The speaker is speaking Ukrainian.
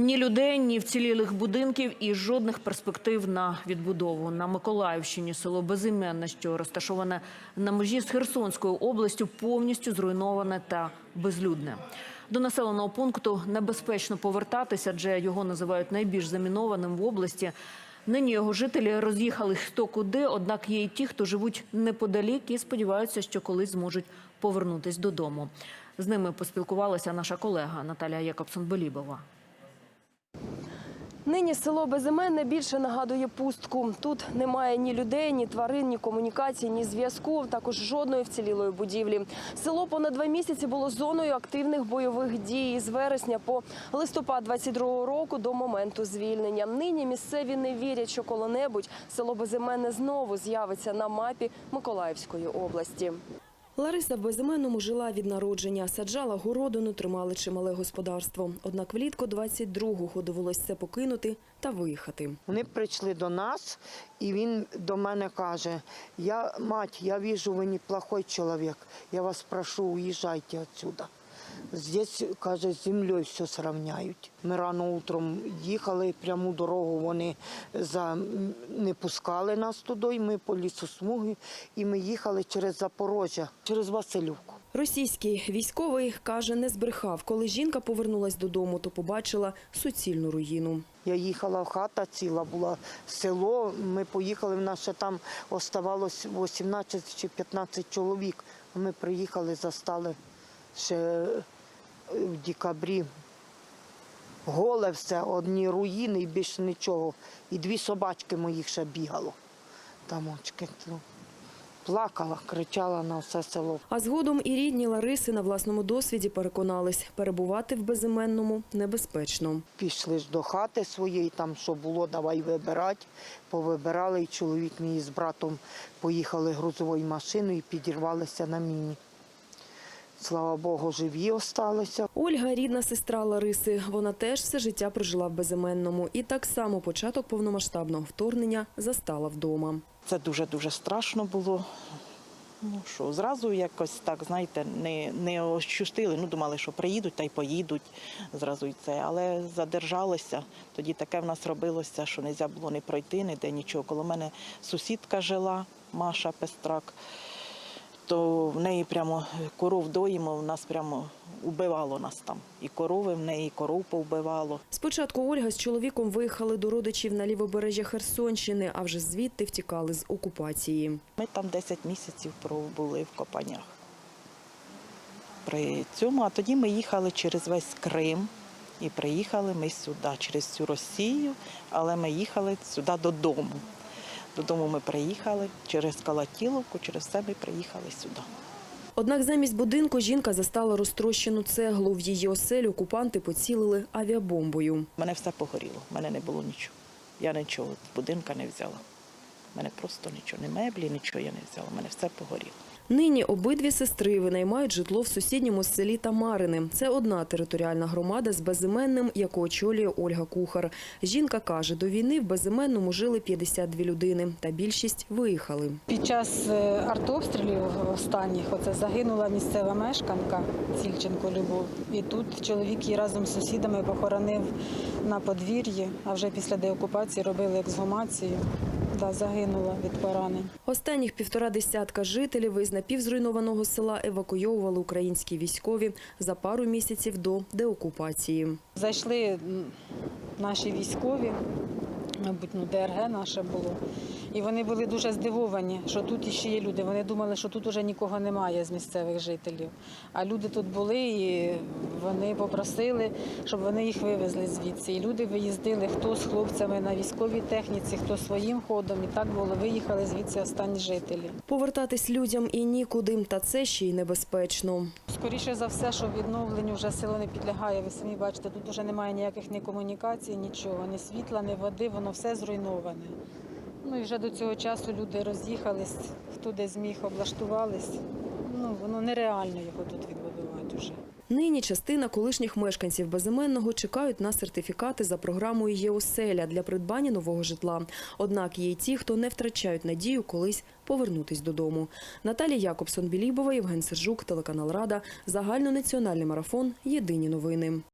Ні людей, ні вцілілих будинків і жодних перспектив на відбудову. На Миколаївщині село Безіменне, що розташоване на межі з Херсонською областю, повністю зруйноване та безлюдне. До населеного пункту небезпечно повертатися, адже його називають найбільш замінованим в області. Нині його жителі роз'їхали хто куди, однак є і ті, хто живуть неподалік і сподіваються, що колись зможуть повернутись додому. З ними поспілкувалася наша колега Наталія Якобсон-Белібова. Нині село Безіменне більше нагадує пустку. Тут немає ні людей, ні тварин, ні комунікацій, ні зв'язку, також жодної вцілілої будівлі. Село понад два місяці було зоною активних бойових дій з вересня по листопад 22-го року до моменту звільнення. Нині місцеві не вірять, що коли-небудь село Безіменне знову з'явиться на мапі Миколаївської області. Лариса в безіменному жила від народження, саджала городину, тримали чимале господарство. Однак влітку 22-го довелось це покинути та виїхати. Вони прийшли до нас, і він до мене каже: Я, мать, я віжу, ви неплохой чоловік. Я вас прошу, уїжджайте отсюда. Здесь, каже, з землею все сравняють. Ми рано утром їхали, пряму дорогу вони за... не пускали нас туди, і ми по лісосмуги, і ми їхали через Запорожжя, через Василівку. Російський військовий каже, не збрехав. Коли жінка повернулась додому, то побачила суцільну руїну. Я їхала, хата ціла була, село. Ми поїхали, в нас ще там оставалось 18 чи 15 чоловік. Ми приїхали, застали ще в декабрі. Голе все, одні руїни і більше нічого. І дві собачки моїх ще бігало. Там очки. ну, Плакала, кричала на все село. А згодом і рідні Лариси на власному досвіді переконались, перебувати в безіменному небезпечно. Пішли ж до хати своєї, там що було, давай вибирати. Повибирали, і чоловік мій з братом поїхали грузовою машиною і підірвалися на міні. Слава Богу, живі осталися. Ольга – рідна сестра Лариси. Вона теж все життя прожила в безіменному. І так само початок повномасштабного вторгнення застала вдома. Це дуже-дуже страшно було. Ну що, зразу якось так, знаєте, не, не ощустили. Ну, думали, що приїдуть та й поїдуть зразу і це. Але задержалися. Тоді таке в нас робилося, що не можна було не пройти, ніде нічого. Коло мене сусідка жила, Маша Пестрак, то в неї прямо коров доїмо, в нас прямо убивало нас там. І корови в неї, і коров повбивало. Спочатку Ольга з чоловіком виїхали до родичів на лівобережжя Херсонщини, а вже звідти втікали з окупації. Ми там 10 місяців пробули в Копанях. При цьому, а тоді ми їхали через весь Крим і приїхали ми сюди, через всю Росію, але ми їхали сюди додому. Додому ми приїхали через Калатіловку, через це ми приїхали сюди. Однак замість будинку жінка застала розтрощену цеглу. В її оселю окупанти поцілили авіабомбою. Мене все погоріло, в мене не було нічого. Я нічого з будинка не взяла. У мене просто нічого, ні меблі, нічого я не взяла. У мене все погоріло. Нині обидві сестри винаймають житло в сусідньому селі Тамарини. Це одна територіальна громада з безіменним, яку очолює Ольга Кухар. Жінка каже, до війни в безіменному жили 52 людини, та більшість виїхали. Під час е, артобстрілів останніх оце загинула місцева мешканка Сільченко Любов. І тут чоловік її разом з сусідами похоронив на подвір'ї, а вже після деокупації робили ексгумацію. Да, загинула від поранень. Останніх півтора десятка жителів із напівзруйнованого села евакуйовували українські військові за пару місяців до деокупації. Зайшли наші військові, мабуть, ну, ДРГ наше було. І вони були дуже здивовані, що тут іще є люди. Вони думали, що тут уже нікого немає з місцевих жителів. А люди тут були і вони попросили, щоб вони їх вивезли звідси. І люди виїздили хто з хлопцями на військовій техніці, хто своїм ходом. І так було. Виїхали звідси останні жителі. Повертатись людям і нікуди, та це ще й небезпечно. Скоріше за все, що відновленню вже село не підлягає. Ви самі бачите, тут вже немає ніяких ні комунікацій, нічого, ні світла, ні води, воно все зруйноване. Ну і вже до цього часу люди роз'їхались, хто де зміг, облаштувались. Ну, воно нереально його тут відбудувати вже. Нині частина колишніх мешканців безіменного чекають на сертифікати за програмою «Єоселя» для придбання нового житла. Однак є й ті, хто не втрачають надію колись повернутись додому. Наталія Якобсон-Білібова, Євген Сержук, телеканал Рада, загальнонаціональний марафон. Єдині новини.